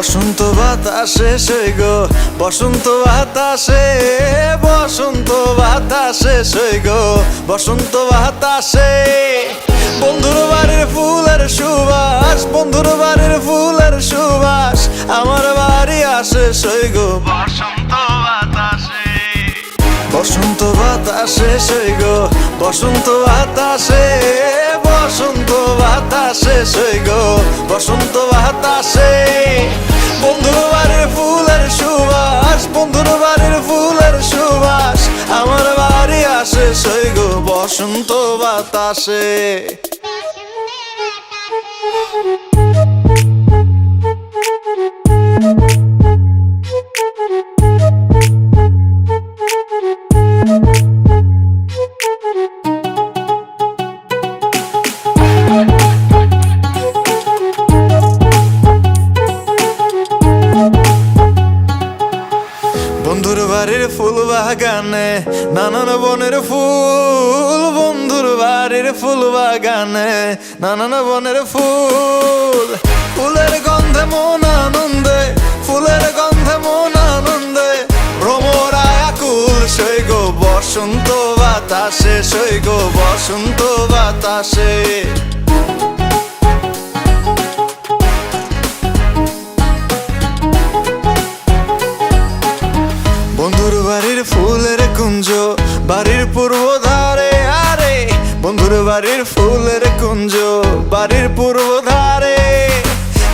বসন্ত বাতাসে সই গো বসন্ত বাতাসে বসন্ত বাতাসে সই গো বসন্ত বাতাসে। বন্ধুর বাড়ির ফুলের সুবাস বন্ধুর বাড়ির ফুলের সুবাস আমার বাড়ি আসে সই গো। বসন্ত বাতাসে। বসন্ত বাতাসে সই গো বসন্ত বাতাসে বসন্ত বাতাসে সই গো বসন্ত বাতাসে। বন্ধুর বাড়ির ফুলের সুবাস, বন্ধুর বাড়ির ফুলের সুবাস। আমার বাড়ি আসে সই গো বসন্ত বাতাসে। ফুল বাগানে, নানান বনের ফুল, বন্ধুর বাড়ির ফুল বাগানে, নানান বনের ফুল। ফুলের গন্ধে মন আনন্দে, ফুলের গন্ধে মন আনন্দে ভ্রমরায় আকুল সই গো, বসন্ত বাতাসে, সই গো, বসন্ত বাতাসে। বাড়ির ফুলের কুঞ্জ, বাড়ির পূর্ব ধারে আরে, বন্ধুর বাড়ির ফুলের কুঞ্জ, বাড়ির পূর্ব ধারে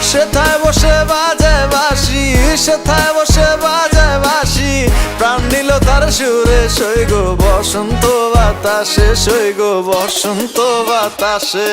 সেথায় বসে বাজে বাসি সেথায় বসে বাজে বাসি প্রাণ নিল তার সুরে, সই গো বসন্ত বাতাসে, সই গো বসন্ত বাতাসে।